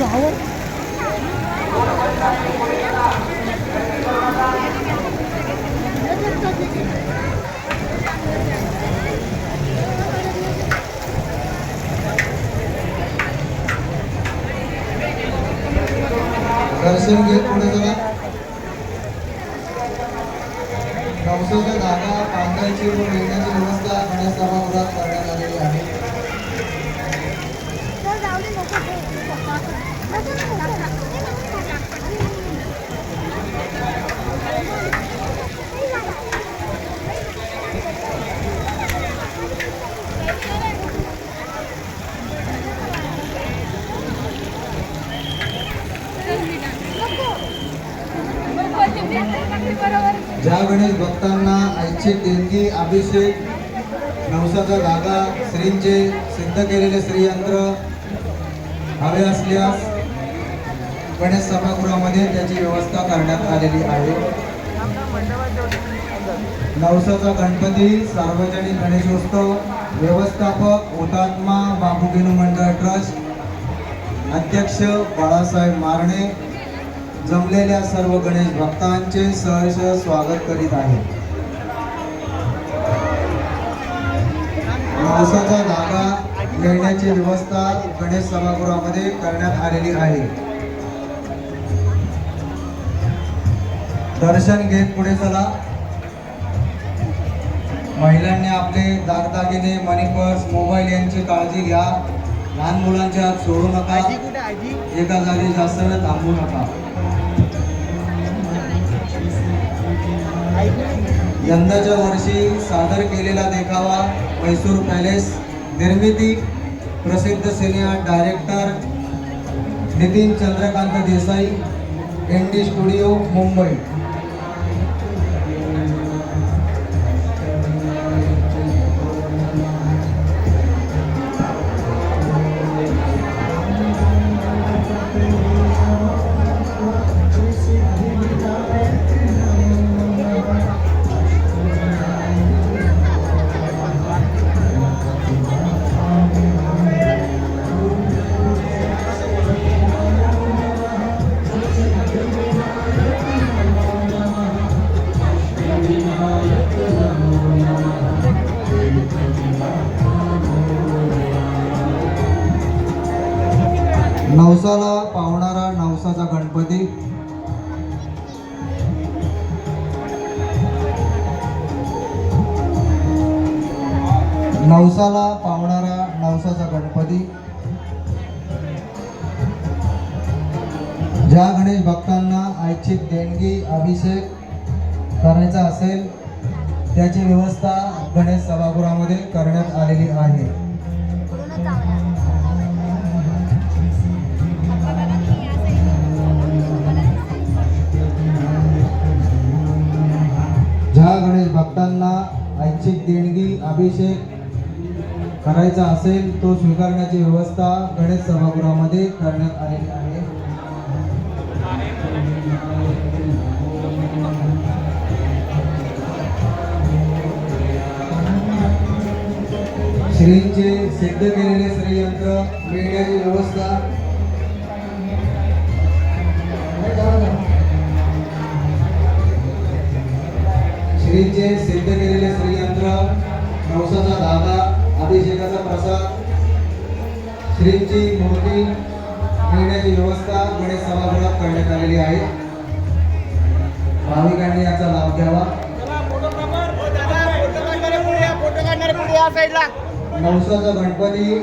चहा चहावर दर्शन घेत पुढे चला नवसाचा धागा बांधायची व मिळण्याची व्यवस्था गणेश सभागृहात करण्यात आलेली आहे ज्या गणेश भक्तांना ऐच्छिक देणगी अभिषेक नवसाचा धागा श्रींचे सिद्ध केलेले श्रीयंत्र हवे असल्यास गणेश सभागृहामध्ये त्याची व्यवस्था करण्यात आलेली आहे. नवसाचा गणपती सार्वजनिक गणेशोत्सव व्यवस्थापक हुतात्मा बाबूगिनू मंडळ ट्रस्ट अध्यक्ष बाळासाहेब मारणे जमलेल्या सर्व गणेश भक्तांचे सहर्ष स्वागत करीत आहे. नवसाचा धागा घेण्याची व्यवस्था गणेश सभागृहामध्ये करण्यात आलेली आहे. दर्शन घेत पुढे चला. महिलांनी आपले दागदागिने मनी पर्स मोबाईल यांची काळजी घ्या. लहान मुलांच्या हात सोडू नका. एका जागी जास्त वेळ थांबू नका. यंदाच्या वर्षी सादर केलेला देखावा मैसूर पॅलेस निर्मिती प्रसिद्ध cinema director Nitin Chandrakant Desai N D studio Mumbai. नवसाला पावणारा नवसाचा गणपती. नवसाला पावणारा नवसाचा गणपती. ज्या गणेश भक्तांना ऐच्छिक देणगी अभिषेक करायचा असेल त्याची व्यवस्था गणेश सभागृहामध्ये करण्यात आलेली आहे. त्यांना ऐच्छिक देणगी अभिषेक करायचा असेल तो स्वीकारण्याची व्यवस्था गणेश सभागृहामध्ये करण्यात आलेली आहे. श्रींचे सिद्ध केलेले श्रीयंत्र मिळण्याची व्यवस्था. श्रींचे नवसाचा धागा अभिषेकाचा प्रसाद श्रींची मूर्ती मिळण्याची व्यवस्था गणेश सभागृहात करण्यात आलेली आहे. भाविकांनी याचा लाभ घ्यावा. साईडला. नवसाचा गणपती